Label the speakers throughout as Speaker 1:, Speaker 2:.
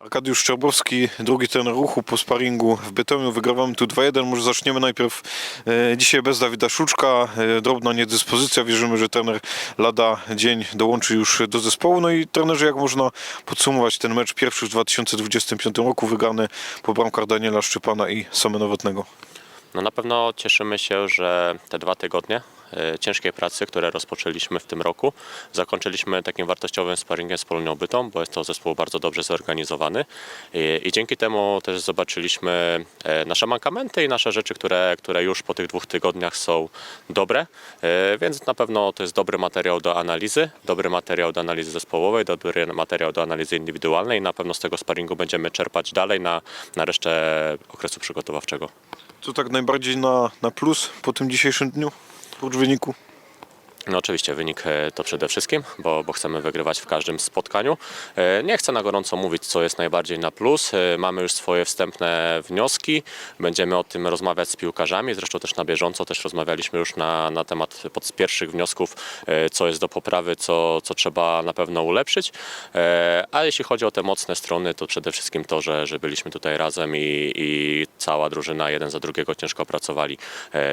Speaker 1: Arkadiusz Szczerbowski, drugi ten ruchu po sparingu w Bytomiu. Wygrywamy tu 2-1. Może zaczniemy najpierw e, dzisiaj bez Dawida Szuczka. E, drobna niedyspozycja. Wierzymy, że trener lada dzień dołączy już do zespołu. No i trenerzy, jak można podsumować ten mecz pierwszy w 2025 roku, wygrany po bramkach Daniela Szczypana i Samy Nowotnego.
Speaker 2: No na pewno cieszymy się, że te dwa tygodnie ciężkiej pracy, które rozpoczęliśmy w tym roku, zakończyliśmy takim wartościowym sparingiem z Polonią Bytom, bo jest to zespół bardzo dobrze zorganizowany i, i dzięki temu też zobaczyliśmy e, nasze mankamenty i nasze rzeczy, które, które już po tych dwóch tygodniach są dobre, E, więc na pewno to jest dobry materiał do analizy, dobry materiał do analizy zespołowej, dobry materiał do analizy indywidualnej i na pewno z tego sparingu będziemy czerpać dalej na, na resztę okresu przygotowawczego.
Speaker 1: Co tak najbardziej na, na plus po tym dzisiejszym dniu? Oprócz wyniku.
Speaker 2: No oczywiście wynik e, to przede wszystkim, bo, bo chcemy wygrywać w każdym spotkaniu. E, Nie chcę na gorąco mówić, co jest najbardziej na plus. E, Mamy już swoje wstępne wnioski. Będziemy o tym rozmawiać z piłkarzami. Zresztą też na bieżąco też rozmawialiśmy już na, na temat pod pierwszych wniosków, co jest do poprawy, co, co trzeba na pewno ulepszyć. A jeśli chodzi o te mocne strony, to przede wszystkim to, że, że byliśmy tutaj razem i, i cała drużyna jeden za drugiego ciężko pracowali.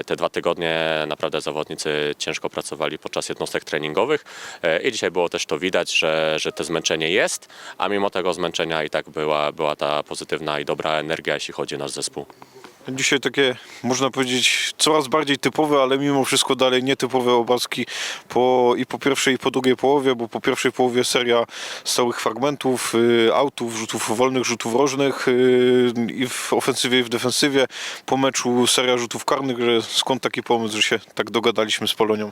Speaker 2: Te dwa tygodnie naprawdę zawodnicy ciężko pracowali podczas jednostek treningowych E, i dzisiaj było też to widać, że, że to zmęczenie jest, a mimo tego zmęczenia i tak była, była ta pozytywna i dobra energia, jeśli chodzi o nasz zespół.
Speaker 1: Dzisiaj takie, można powiedzieć, coraz bardziej typowe, ale mimo wszystko dalej nietypowe obrazki po, i po pierwszej i po drugiej połowie, bo po pierwszej połowie seria stałych fragmentów, y, autów, rzutów wolnych, rzutów rożnych y, i w ofensywie i w defensywie. Po meczu seria rzutów karnych, że skąd taki pomysł, że się tak dogadaliśmy z Polonią?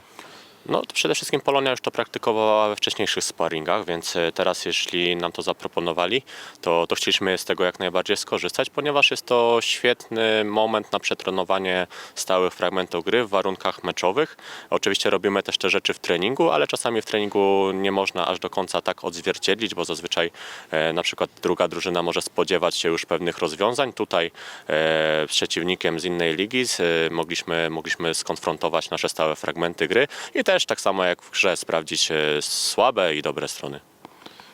Speaker 2: No to przede wszystkim Polonia już to praktykowała we wcześniejszych sparingach, więc e, teraz jeśli nam to zaproponowali, to, to chcieliśmy z tego jak najbardziej skorzystać, ponieważ jest to świetny moment na przetrenowanie stałych fragmentów gry w warunkach meczowych. Oczywiście robimy też te rzeczy w treningu, ale czasami w treningu nie można aż do końca tak odzwierciedlić, bo zazwyczaj e, na przykład druga drużyna może spodziewać się już pewnych rozwiązań. Tutaj e, przeciwnikiem z innej ligi z, e, mogliśmy, mogliśmy skonfrontować nasze stałe fragmenty gry i też tak samo jak w grze sprawdzić e, słabe i dobre strony.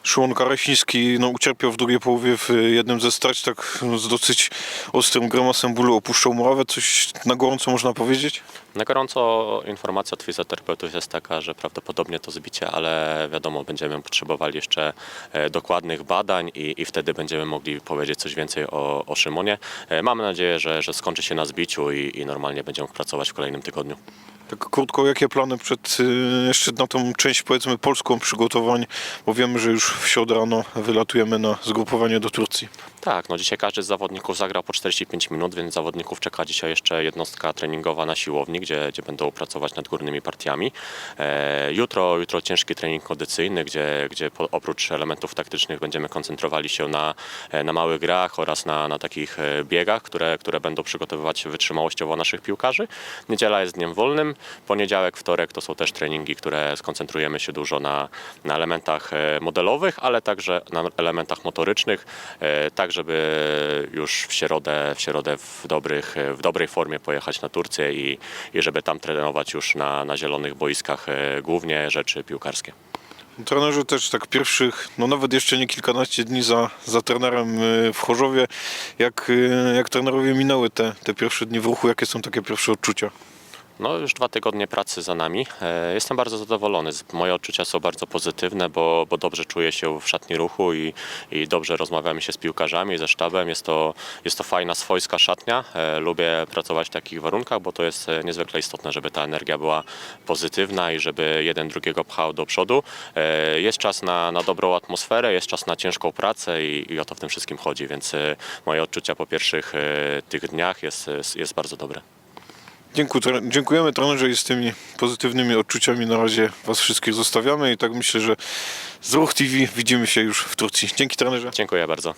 Speaker 1: Szymon Karasiński no, ucierpiał w drugiej połowie w jednym ze starć, tak no, z dosyć ostrym grymasem bólu opuszczał murawę. Coś na gorąco można powiedzieć?
Speaker 2: Na gorąco informacja od fizjoterapeutów jest taka, że prawdopodobnie to zbicie, ale wiadomo, będziemy potrzebowali jeszcze e, dokładnych badań i, i wtedy będziemy mogli powiedzieć coś więcej o, o Szymonie. E, Mamy nadzieję, że, że skończy się na zbiciu i, i normalnie będziemy pracować w kolejnym tygodniu.
Speaker 1: Tak krótko, jakie plany przed y, jeszcze na tą część powiedzmy polską przygotowań, bo wiemy, że już w środę rano wylatujemy na zgrupowanie do Turcji.
Speaker 2: Tak, no dzisiaj każdy z zawodników zagrał po 45 minut, więc zawodników czeka dzisiaj jeszcze jednostka treningowa na siłowni, gdzie, gdzie będą pracować nad górnymi partiami. E, jutro, jutro ciężki trening kondycyjny, gdzie, gdzie po, oprócz elementów taktycznych będziemy koncentrowali się na, e, na małych grach oraz na, na takich e, biegach, które, które będą przygotowywać wytrzymałościowo naszych piłkarzy. Niedziela jest dniem wolnym, poniedziałek, wtorek to są też treningi, które skoncentrujemy się dużo na, na elementach e, modelowych, ale także na elementach motorycznych, e, tak żeby już w środę, w, środę w, dobrych, w dobrej formie pojechać na Turcję i, i żeby tam trenować już na, na zielonych boiskach e, głównie rzeczy piłkarskie.
Speaker 1: Trenerzy też tak pierwszych, no nawet jeszcze nie kilkanaście dni za, za trenerem y, w Chorzowie. Jak, y, jak trenerowie minęły te, te pierwsze dni w ruchu, jakie są takie pierwsze odczucia?
Speaker 2: No już dwa tygodnie pracy za nami. E, Jestem bardzo zadowolony. Moje odczucia są bardzo pozytywne, bo, bo dobrze czuję się w szatni ruchu i, i dobrze rozmawiamy się z piłkarzami, ze sztabem. Jest to, jest to fajna, swojska szatnia. E, Lubię pracować w takich warunkach, bo to jest e, niezwykle istotne, żeby ta energia była pozytywna i żeby jeden drugiego pchał do przodu. Jest czas na, na dobrą atmosferę, jest czas na ciężką pracę i, i o to w tym wszystkim chodzi, więc moje odczucia po pierwszych tych dniach jest, jest bardzo dobre.
Speaker 1: Dziękujemy trenerze i z tymi pozytywnymi odczuciami na razie Was wszystkich zostawiamy i tak myślę, że z Ruch TV widzimy się już w Turcji. Dzięki trenerze.
Speaker 2: Dziękuję bardzo.